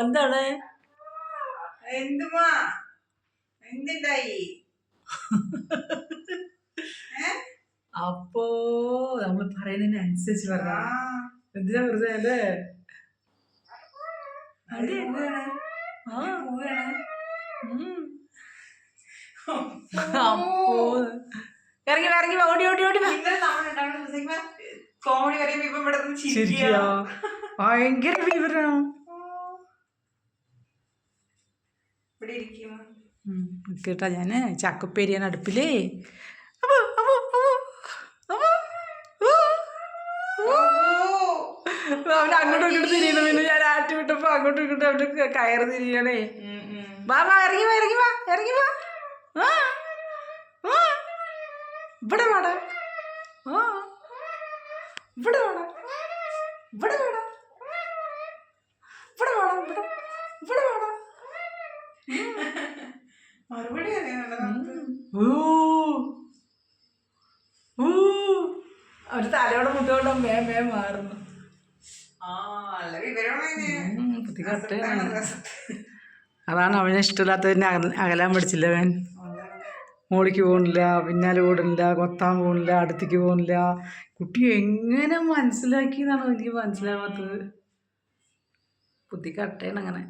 എന്താണ്? എന്തുമാ? എന്തുണ്ടായി? അപ്പോ നമ്മൾ പറയുന്നതിനനുസരിച്ച് പറഞ്ഞ എന്തിനാ വെറുതെ അല്ലേ? ഇറങ്ങി ഇറങ്ങി ഓടി ഓടി ഓടി കോമഡി പറയുമ്പോ ഇവിടെ ചിരിക്കുക ഭയങ്കര വിവരം ഇവിടെ ഇരിക്കും. കേട്ടാ ഞാൻ? ചക്കപ്പേരിയാണ് അടുപ്പിലേ. അവൻ അങ്ങോട്ടും ഇങ്ങോട്ടും തിരിയുന്നു. പിന്നെ ഞാൻ ആറ്റി വിട്ടപ്പോ അങ്ങോട്ടും ഇങ്ങോട്ടും അവിടെ കയറ് തിരിയണേ. വാ വാ ഇറങ്ങി വാ ഇറങ്ങി വാ ഇറങ്ങി വാ. ഇവിടെ വാടാ. ആ. ഇവിടെ വാടാ. ഇവിടെ വാടാ ഇവിടെ വാടാ ഇവിടെ ഇവിടെ വാടാ മറുപടി തലയോടെ മുട്ടോടെ മേ മേ മാറുന്നു. അതാണ് അവനെ ഇഷ്ടമില്ലാത്തതിനെ അകലാൻ പഠിച്ചില്ല അവൻ. മോളിക്ക് പോകുന്നില്ല പിന്നാലെ ഓടുന്നില്ല കൊത്താൻ പോകുന്നില്ല അടുത്തേക്ക് പോകുന്നില്ല കുട്ടി എങ്ങനെ മനസ്സിലാക്കി എന്നാണ് എനിക്ക് മനസ്സിലാവാത്തത്. ബുദ്ധി കട്ടയാണ് അങ്ങനെ.